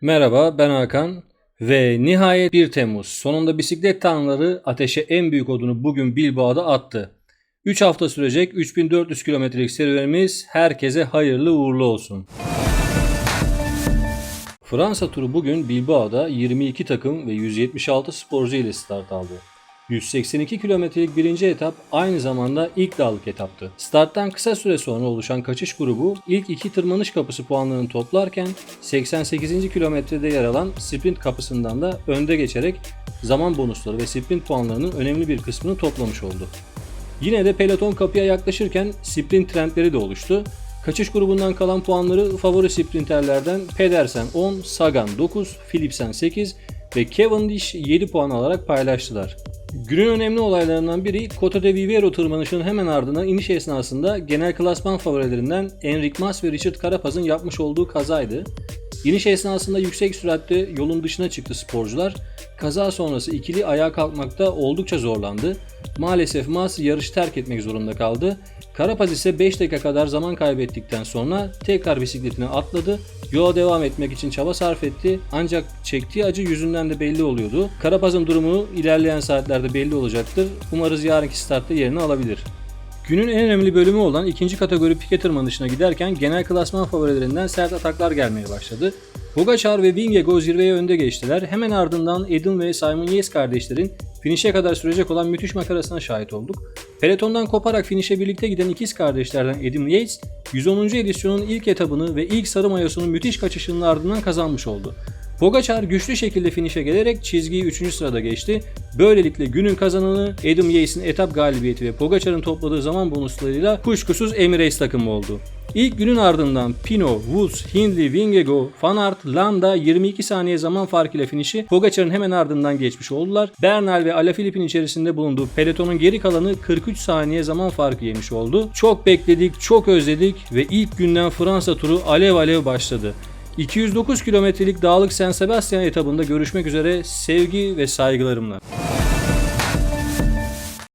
Merhaba ben Hakan ve nihayet 1 Temmuz. Sonunda bisiklet tanrıları ateşe en büyük odunu bugün Bilbao'da attı. 3 hafta sürecek 3400 kilometrelik serüvenimiz herkese hayırlı uğurlu olsun. Fransa turu bugün Bilbao'da 22 takım ve 176 sporcu ile start aldı. 182 kilometrelik birinci etap aynı zamanda ilk dağlık etaptı. Starttan kısa süre sonra oluşan kaçış grubu ilk iki tırmanış kapısı puanlarını toplarken 88. kilometrede yer alan sprint kapısından da önde geçerek zaman bonusları ve sprint puanlarının önemli bir kısmını toplamış oldu. Yine de peloton kapıya yaklaşırken sprint trendleri de oluştu. Kaçış grubundan kalan puanları favori sprinterlerden Pedersen 10, Sagan 9, Philipsen 8 ve Cavendish 7 puan alarak paylaştılar. Günün önemli olaylarından biri Cota de Vivero tırmanışının hemen ardından iniş esnasında genel klasman favorilerinden Enric Mas ve Richard Carapaz'ın yapmış olduğu kazaydı. İniş esnasında yüksek süratte yolun dışına çıktı sporcular. Kaza sonrası ikili ayağa kalkmakta oldukça zorlandı. Maalesef Mas yarışı terk etmek zorunda kaldı. Karapaz ise 5 dakika kadar zaman kaybettikten sonra tekrar bisikletine atladı. Yola devam etmek için çaba sarf etti ancak çektiği acı yüzünden de belli oluyordu. Karapaz'ın durumu ilerleyen saatlerde belli olacaktır. Umarız yarınki startta yerini alabilir. Günün en önemli bölümü olan ikinci kategori pike tırmanışına giderken genel klasman favorilerinden sert ataklar gelmeye başladı. Pogacar ve Vingegaard zirveye önde geçtiler. Hemen ardından Edin ve Simon Yates kardeşlerin finişe kadar sürecek olan müthiş makarasına şahit olduk. Pelotondan koparak finişe birlikte giden ikiz kardeşlerden Edin Yates, 110. edisyonun ilk etabını ve ilk sarı mayosunun müthiş kaçışının ardından kazanmış oldu. Pogacar güçlü şekilde finişe gelerek çizgiyi 3. sırada geçti. Böylelikle günün kazananı Adam Yates'in etap galibiyeti ve Pogacar'ın topladığı zaman bonuslarıyla kuşkusuz Emirates takımı oldu. İlk günün ardından Pino, Woods, Hindley, Vingegaard, Van Aert, Landa 22 saniye zaman farkıyla finişi Pogacar'ın hemen ardından geçmiş oldular. Bernal ve Alaphilippe'in içerisinde bulunduğu pelotonun geri kalanı 43 saniye zaman farkı yemiş oldu. Çok bekledik, çok özledik ve ilk günden Fransa turu alev alev başladı. 209 kilometrelik dağlık San Sebastian etabında görüşmek üzere sevgi ve saygılarımla.